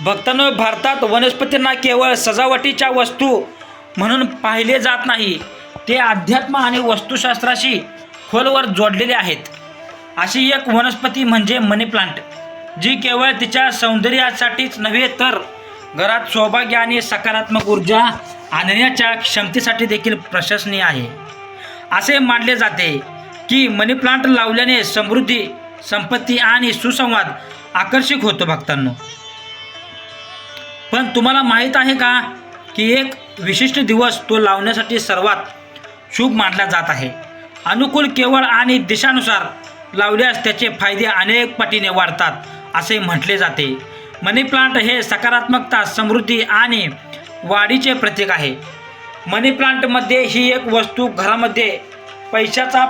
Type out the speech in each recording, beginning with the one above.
भक्तांनो भारतात वनस्पतींना केवळ सजावटीच्या वस्तू म्हणून पाहिले जात नाही ते अध्यात्म आणि वस्तुशास्त्राशी खोलवर जोडलेले आहेत. अशी एक वनस्पती म्हणजे मनी प्लांट जी केवळ तिच्या सौंदर्यासाठीच नव्हे तर घरात सौभाग्य आणि सकारात्मक ऊर्जा आणण्याच्या क्षमतेसाठी देखील प्रशंसनीय आहे. असे मानले जाते की मनी प्लांट लावल्याने समृद्धी संपत्ती आणि सुसंवाद आकर्षक होतो भक्तांनो. पण तुम्हाला माहीत आहे का की एक विशिष्ट दिवस तो लावण्यासाठी सर्वात शुभ मानला जात आहे. अनुकूल केवळ आणि दिशानुसार लावल्यास त्याचे फायदे अनेक पटीने वाढतात असे म्हटले जाते. मनी प्लांट हे सकारात्मकता समृद्धी आणि वाढीचे प्रतीक आहे. मनी प्लांटमध्ये ही एक वस्तू घरामध्ये पैशाचा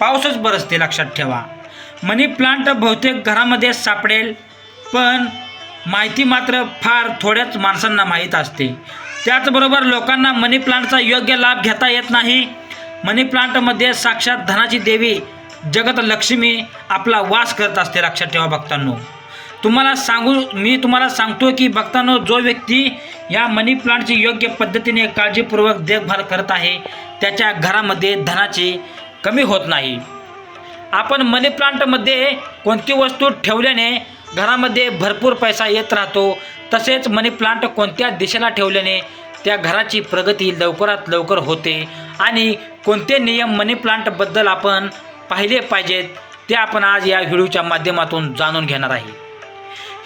पाऊसच बरसते लक्षात ठेवा. मनी प्लांट बहुतेक घरामध्ये सापडेल पण माहिती मात्र फार थोड्याच माणसांना माहीत असते. त्याचबरोबर लोकांना मनी प्लांटचा योग्य लाभ घेता येत नाही. मनी प्लांटमध्ये साक्षात धनाची देवी जगत लक्ष्मी आपला वास करत असते लक्षात ठेवा भक्तांनो. तुम्हाला सांगू मी तुम्हाला सांगतो की भक्तांनो जो व्यक्ती या मनी प्लांटची योग्य पद्धतीने काळजीपूर्वक देखभाल करत आहे त्याच्या घरामध्ये धनाची कमी होत नाही. आपण मनी प्लांटमध्ये कोणती वस्तू ठेवल्याने घरामध्ये भरपूर पैसा येत राहतो. तसेच मनी प्लांट कोणत्या दिशेला ठेवल्याने त्या घराची प्रगती लवकरात लवकर होते. आणि कोणते नियम मनी प्लांटबद्दल आपण पाहिले पाहिजेत ते आपण आज या व्हिडिओच्या माध्यमातून जाणून घेणार आहे.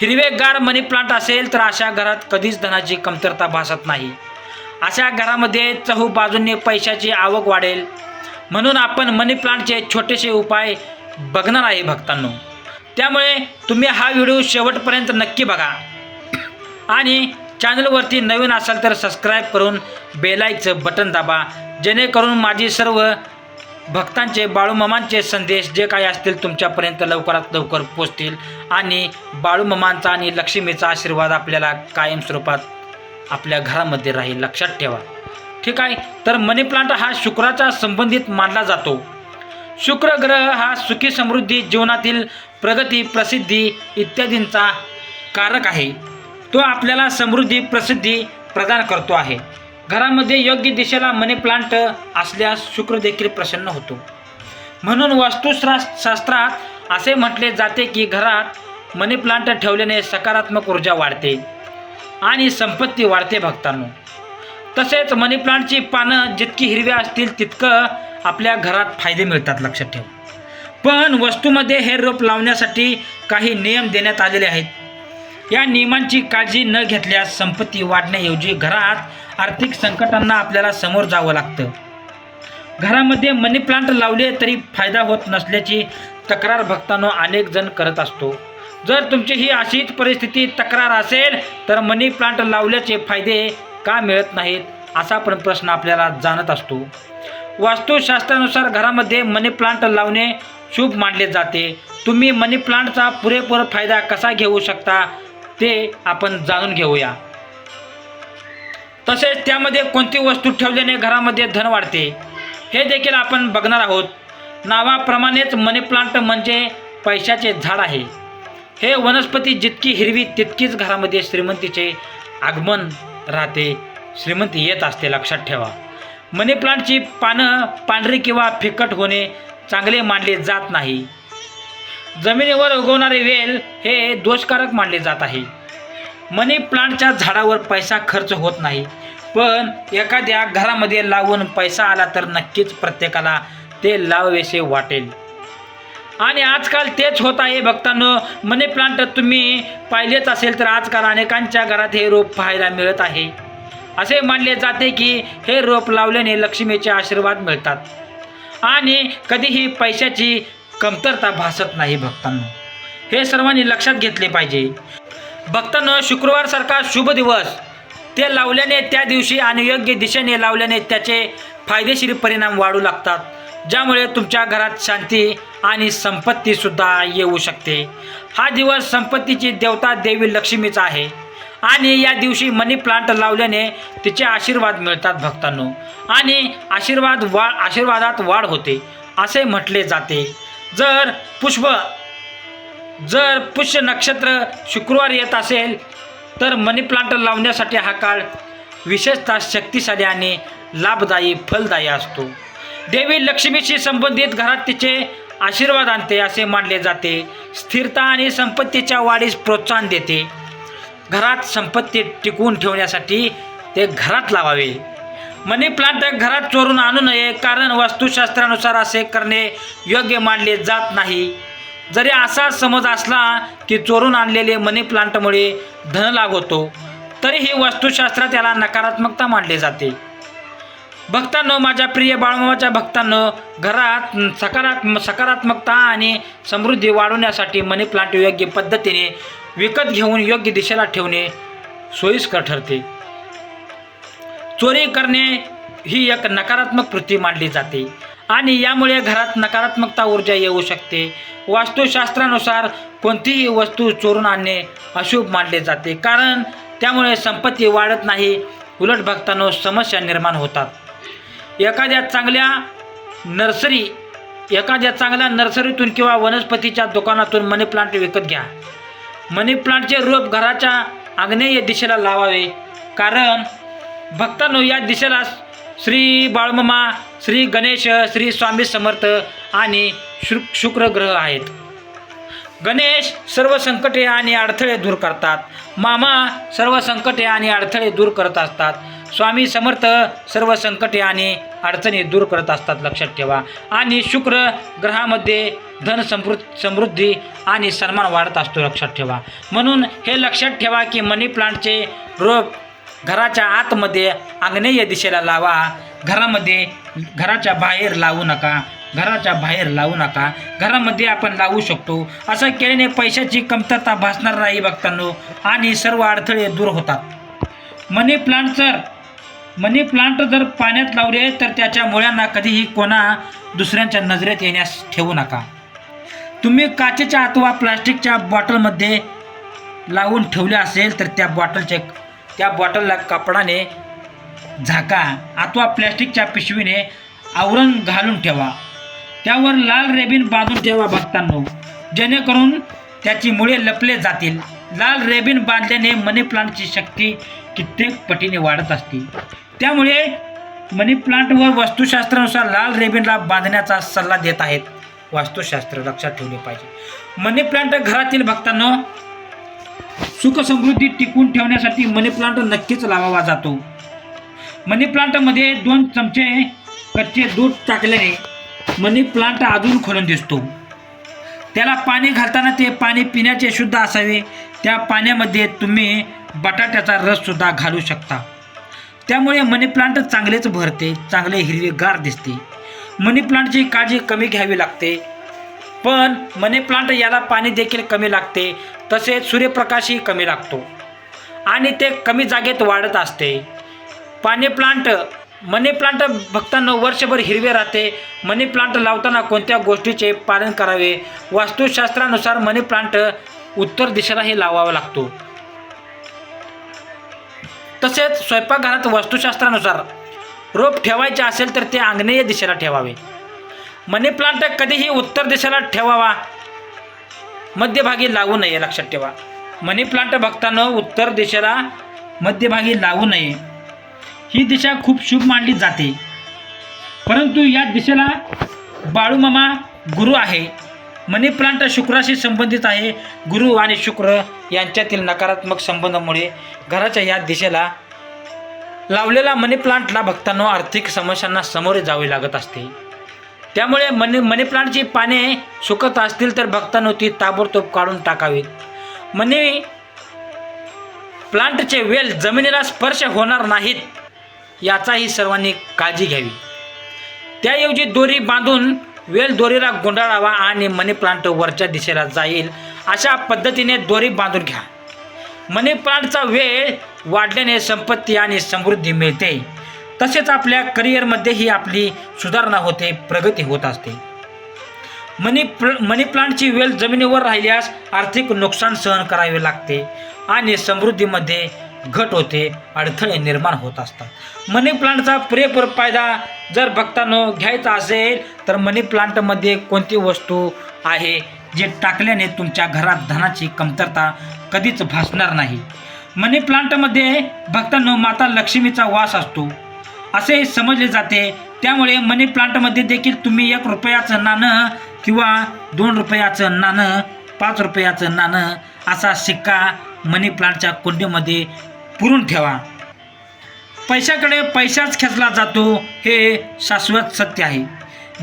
हिरवेगार मनी प्लांट असेल तर अशा घरात कधीच धनाची कमतरता भासत नाही. अशा घरामध्ये चहू बाजूंनी पैशाची आवक वाढेल. म्हणून आपण मनी प्लांटचे छोटेसे उपाय बघणार आहे भक्तांनो. त्यामुळे तुम्ही हा व्हिडिओ शेवटपर्यंत नक्की बघा. आणि चॅनलवरती नवीन असाल तर सबस्क्राईब करून बेलाईकचं बटन दाबा. जेणेकरून माझी सर्व भक्तांचे बाळूमामांचे संदेश जे काही असतील तुमच्यापर्यंत लवकरात लवकर पोचतील. आणि बाळूमामांचा आणि लक्ष्मीचा आशीर्वाद आपल्याला कायम स्वरूपात आपल्या घरामध्ये राहील लक्षात ठेवा. ठीक आहे? तर मनी प्लांट हा शुक्राचा संबंधित मानला जातो. शुक्र ग्रह हा सुखी समृद्धी जीवनातील प्रगती प्रसिद्धी इत्यादींचा कारक आहे. तो आपल्याला समृद्धी प्रसिद्धी प्रदान करतो आहे. घरामध्ये योग्य दिशेला मनी प्लांट असल्यास शुक्र देखील प्रसन्न होतो. म्हणून वास्तुशास्त्रात शास्त्रात असे म्हटले जाते की घरात मनी प्लांट ठेवल्याने सकारात्मक ऊर्जा वाढते आणि संपत्ती वाढते भक्तांनो. तसेच मनी प्लांटची पानं जितकी हिरवी असतील तितकं आपल्या घरात फायदे मिळतात लक्षात ठेवा. पण वस्तूमध्ये हे रोप लावण्यासाठी काही नियम देण्यात आलेले आहेत. या नियमांची काळजी न घेतल्यास संपत्ती वाढण्याऐवजी घरात आर्थिक संकटांना आपल्याला समोर जावं लागतं. घरामध्ये मनी प्लांट लावले तरी फायदा होत नसल्याची तक्रार भक्तांनो अनेक जण करत असतो. जर तुमची ही अशीच परिस्थिती तक्रार असेल तर मनी प्लांट लावल्याचे फायदे का मिळत नाहीत असा पण प्रश्न आपल्याला जाणत असतो. वास्तुशास्त्रानुसार घरामध्ये मनी प्लांट लावणे शुभ मानले जाते. तुम्ही मनी प्लांटचा पुरेपूर फायदा कसा घेऊ शकता ते आपण जाणून घेऊया. तसेच त्यामध्ये कोणती वस्तू ठेवल्याने घरामध्ये धन वाढते हे देखील आपण बघणार आहोत. नावाप्रमाणेच मनी प्लांट म्हणजे पैशाचे झाड आहे. हे वनस्पती जितकी हिरवी तितकीच घरामध्ये श्रीमंतीचे आगमन राहते. श्रीमंती येत असते लक्षात ठेवा. मनी प्लांटची पानं पांढरी किंवा फिकट होणे चांगले मानले जात नाही. जमिनीवर उगवणारे वेल हे दोषकारक मानले जात आहे. मनी प्लांटच्या झाडावर पैसा खर्च होत नाही. पण एखाद्या घरामध्ये लावून पैसा आला तर नक्कीच प्रत्येकाला ते लावावेसे वाटेल. आणि आजकाल तेच होत आहे भक्तांनो. मनी प्लांट तुम्ही पाहिलेच असेल तर आजकाल अनेकांच्या घरात हे रोप पाहायला मिळत आहे. असे मानले जाते की हे रोप लावल्याने लक्ष्मीचे आशीर्वाद मिळतात. आणि कधीही पैशाची कमतरता भासत नाही भक्तांना. हे सर्वांनी लक्षात घेतले पाहिजे. भक्तांनो शुक्रवारसारखा शुभ दिवस. ते लावल्याने त्या दिवशी आणि योग्य दिशेने लावल्याने त्याचे फायदेशीर परिणाम वाढू लागतात. ज्यामुळे तुमच्या घरात शांती आणि संपत्तीसुद्धा येऊ शकते. हा दिवस संपत्तीची देवता देवी लक्ष्मीचा आहे. आणि या दिवशी मनी प्लांट लावल्याने तिचे आशीर्वाद मिळतात भक्तांनो. आणि आशीर्वाद वा आशीर्वादात वाढ होते असे म्हटले जाते. जर पुष्प जर पुष्य नक्षत्र शुक्रवार येत असेल तर मनी प्लांट लावण्यासाठी हा काळ विशेषतः शक्तिशाली आणि लाभदायी फलदायी असतो. देवी लक्ष्मीशी संबंधित घरात तिचे आशीर्वाद आणते असे मानले जाते. स्थिरता आणि संपत्तीच्या वाढीस प्रोत्साहन देते. घरात संपत्ती टिकवून ठेवण्यासाठी ते घरात लावावे. मनी प्लांट घरात चोरून आणू नये कारण वास्तुशास्त्रानुसार असे करणे योग्य मानले जात नाही. जरी असा समज असला की चोरून आणलेले मनी प्लांटमुळे धनलाभ होतो तरीही वास्तुशास्त्रात त्याला नकारात्मकता मानले जाते. भक्तांनो माझ्या प्रिय बाळमामाच्या भक्तांनो घरात सकारात्म सकारात्मकता आणि समृद्धी वाढवण्यासाठी मनी प्लांट योग्य पद्धतीने विकत घेऊन योग्य दिशेला ठेवणे सोयीस्कर ठरते. चोरी करणे ही एक नकारात्मक वृत्ती मानली जाते आणि यामुळे घरात नकारात्मकता ऊर्जा येऊ शकते. वास्तुशास्त्रानुसार कोणतीही वस्तू चोरून आणणे अशुभ मानले जाते कारण त्यामुळे संपत्ती वाढत नाही उलट भक्तांनो समस्या निर्माण होतात. एखाद्या चांगल्या नर्सरी एखाद्या चांगल्या नर्सरीतून किंवा वनस्पतीच्या दुकानातून मनी प्लांट विकत घ्या. मनी प्लांटचे रोप घराच्या आग्नेय दिशेला लावावे. कारण भक्तांनो या दिशेला श्री बाळमामा श्री गणेश श्री स्वामी समर्थ आणि शु शुक्र ग्रह आहेत. गणेश सर्व संकटे आणि अडथळे दूर करतात. मामा सर्व संकटे आणि अडथळे दूर करत असतात. स्वामी समर्थ सर्व संकटे आणि अडचणी दूर करत असतात लक्षात ठेवा. आणि शुक्र ग्रहामध्ये धन समृद्ध समृद्धी आणि सन्मान वाढत असतो लक्षात ठेवा. म्हणून हे लक्षात ठेवा की मनी प्लांटचे रोप घराच्या आतमध्ये आग्नेय दिशेला लावा. घरामध्ये घराच्या बाहेर लावू नका. घराच्या बाहेर लावू नका. घरामध्ये आपण लावू शकतो. असं केल्याने पैशाची कमतरता भासणार नाही भक्तांनो. आणि सर्व अडथळे दूर होतात. मनी प्लांट जर मनी प्लांट जर पाण्यात लावले तर त्याच्या मुळ्यांना कधीही कोणा दुसऱ्यांच्या नजरेत येण्यास ठेवू नका. तुम्ही काचेच्या अथवा प्लास्टिकच्या बॉटलमध्ये लावून ठेवले असेल तर त्या बॉटलचे त्या बॉटलला कपडाने झाका अथवा प्लॅस्टिकच्या पिशवीने आवरण घालून ठेवा. त्यावर लाल रेबीन बांधून ठेवा भक्तांनो. जेणेकरून त्याची मुळे लपले जातील. लाल रेबिन बांधल्याने मनी प्लांटची शक्ती कित्येक पटीने वाढत असते. त्यामुळे मनी प्लांटवर वास्तुशास्त्रानुसार लाल रेबिनला बांधण्याचा सल्ला देत आहेत. वास्तुशास्त्र लक्षात ठेवले पाहिजे. मनी प्लांट घरातील भक्तांना सुख समृद्धी टिकून ठेवण्यासाठी मनी प्लांट नक्कीच लावावा जातो. मनी प्लांटमध्ये दोन चमचे कच्चे दूध टाकल्याने मनी प्लांट अजून खोलून दिसतो. त्याला पाणी घालताना ते पाणी पिण्याचे शुद्ध असावे. त्या पाण्यामध्ये तुम्ही बटाट्याचा रससुद्धा घालू शकता. त्यामुळे मनी प्लांट चांगलेच भरते चांगले हिरवेगार दिसते. मनी प्लांटची काळजी कमी घ्यावी लागते. पण मनी प्लांट याला पाणी देखील कमी लागते तसेच सूर्यप्रकाशही कमी लागतो. आणि ते कमी जागेत वाढत असते. पाणी प्लांट मनी प्लांट भक्तांना वर्षभर हिरवे राहते. मनी प्लांट लावताना कोणत्या गोष्टीचे पालन करावे? वास्तुशास्त्रानुसार मनी प्लांट उत्तर दिशेलाही लावावा लागतो. तसेच स्वयंपाकघरात वास्तुशास्त्रानुसार रोप ठेवायचे असेल तर ते आग्नेय दिशेला ठेवावे. मनी प्लांट कधीही उत्तर दिशेला ठेवावा. मध्यभागी लावू नये लक्षात ठेवा. मनी प्लांट भक्तांनो उत्तर दिशेला मध्यभागी लावू नये. ही दिशा खूप शुभ मानली जाते. परंतु या दिशेला बाळूमामा गुरु आहे. मनी प्लांट शुक्राशी संबंधित आहे. गुरु आणि शुक्र यांच्यातील नकारात्मक संबंधामुळे घराच्या या दिशेला लावलेला मनी प्लांटला भक्तांना आर्थिक समस्यांना सामोरे जावे लागत असते. त्यामुळे मनी मनी प्लांटची पाने सुकत असतील तर भक्तांनो ती ताबडतोब काढून टाकावीत. मनी प्लांटचे वेल जमिनीला स्पर्श होणार नाहीत. याचाही सर्वांनी काळजी घ्यावी. त्याऐवजी दोरी बांधून वेल दोरीला गुंडाळावा आणि मनी प्लांट वरच्या दिशेला जाईल. अशा पद्धतीने दोरी बांधून घ्या. मनी प्लांटचा वेळ वाढल्याने संपत्ती आणि समृद्धी मिळते. तसेच आपल्या करिअरमध्येही आपली सुधारणा होते प्रगती होत असते. मनी प्ल मनी प्लांटची वेल जमिनीवर राहिल्यास आर्थिक नुकसान सहन करावे लागते आणि समृद्धीमध्ये घट होते अडथळे निर्माण होत असतात. मनी प्लांटचा पुरेपूर फायदा जर भक्तांनो घ्यायचा असेल तर मनी प्लांटमध्ये कोणती वस्तू आहे जे टाकल्याने तुमच्या घरात धनाची कमतरता कधीच भासणार नाही? मनी प्लांटमध्ये भक्तांनो माता लक्ष्मीचा वास असतो. असे समजले जाते. त्यामुळे मनी प्लांटमध्ये देखील तुम्ही एक रुपयाचं नाणं किंवा दोन रुपयाचं नाणं पाच रुपयाचं नाणं असा शिक्का मनी प्लांटच्या कुंडीमध्ये पुरून ठेवा. पैशाकडे पैसाच खेचला जातो हे शाश्वत सत्य आहे.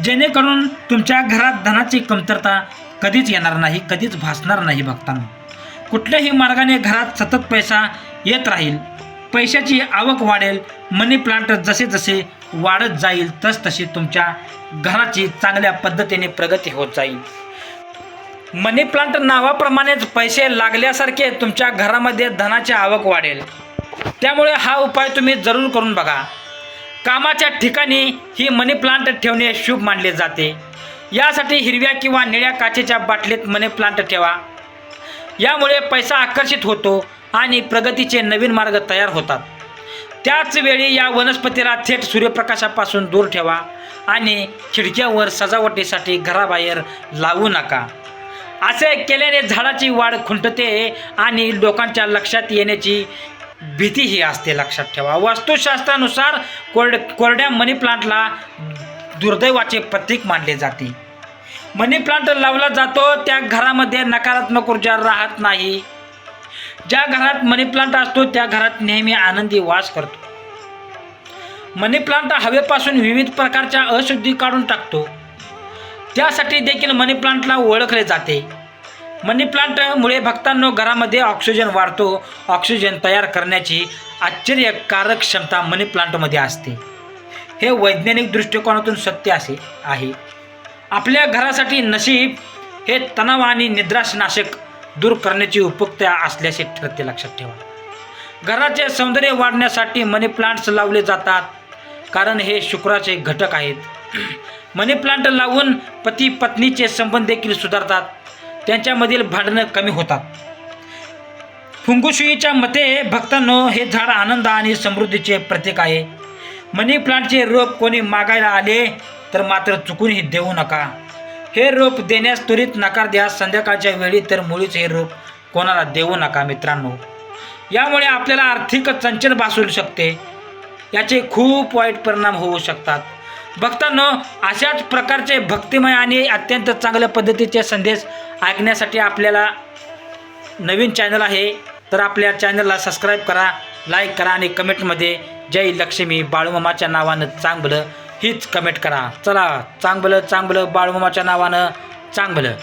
जेणेकरून तुमच्या घरात धनाची कमतरता कधीच येणार नाही कधीच भासणार नाही बघताना कुठल्याही मार्गाने घरात सतत पैसा येत राहील पैशाची आवक वाढेल मनी प्लांट जसे जसे वाढत जाईल तसतशी तुमच्या घराची चांगल्या पद्धतीने प्रगती होत जाईल. मनी प्लांट नावाप्रमाणेच पैसे लागल्यासारखे तुमच्या घरामध्ये धनाची आवक वाढेल. त्यामुळे हा उपाय तुम्ही जरूर करून बघा. कामाच्या ठिकाणी ही मनी प्लांट ठेवणे शुभ मानले जाते. यासाठी हिरव्या किंवा निळ्या काचेच्या बाटलीत मनी प्लांट ठेवा. यामुळे पैसा आकर्षित होतो आणि प्रगतीचे नवीन मार्ग तयार होतात. त्याचवेळी या वनस्पतीला थेट सूर्यप्रकाशापासून दूर ठेवा आणि खिडक्यावर सजावटीसाठी घराबाहेर लावू नका. असे केल्याने झाडाची वाढ खुंटते आणि लोकांच्या लक्षात येण्याची भीती ही असते लक्षात ठेवा. वास्तुशास्त्रानुसार कोरड कोरड्या मनी प्लांटला दुर्दैवाचे प्रतीक मानले जाते. मनी प्लांट लावला जातो त्या घरामध्ये नकारात्मक ऊर्जा राहत नाही. ज्या घरात मनी प्लांट असतो त्या घरात नेहमी आनंदी वास करतो. मनी प्लांट हवेपासून विविध प्रकारच्या अशुद्धी काढून टाकतो. त्यासाठी देखील मनी प्लांटला ओळखले जाते. मनी प्लांटमुळे भक्तांनो घरामध्ये ऑक्सिजन वाढतो. ऑक्सिजन तयार करण्याची आश्चर्यकारक क्षमता मनी प्लांटमध्ये असते. हे वैज्ञानिक दृष्टिकोनातून सत्य असे आहे. आपल्या घरासाठी नशीब हे तणाव आणि निद्राशनाशक दूर करण्याची उपयुक्त असल्याचे ठरते लक्षात ठेवा. घराचे सौंदर्य वाढण्यासाठी मनी प्लांट्स लावले जातात. कारण हे शुक्राचे घटक आहेत. मनी प्लांट लावून पती पत्नीचे संबंध देखील सुधारतात. त्यांच्यामधील भांडणं कमी होतात. फुंगुशुईच्या मते भक्तांनो हे झाड आनंद आणि समृद्धीचे प्रतीक आहे. मनी प्लांटचे रोप कोणी मागायला आले तर मात्र चुकूनही देऊ नका. हे रोप देण्यास त्वरित नकार द्या. संध्याकाळच्या वेळी तर मुळीच हे रोप कोणाला देऊ नका मित्रांनो. यामुळे आपल्याला आर्थिक चंचल भासू शकते. याचे खूप वाईट परिणाम होऊ शकतात. भक्तांनो अशाच प्रकारचे भक्तिमय आणि अत्यंत चांगल्या पद्धतीचे संदेश ऐकण्यासाठी आपल्याला नवीन चॅनल आहे तर आपल्या चॅनलला सबस्क्राईब करा लाईक करा आणि कमेंटमध्ये जय लक्ष्मी बाळूमामाच्या नावानं चांगलं हीच कमेंट करा. चला चांगलं चांगलं बाळूमामाच्या नावानं चांगलं.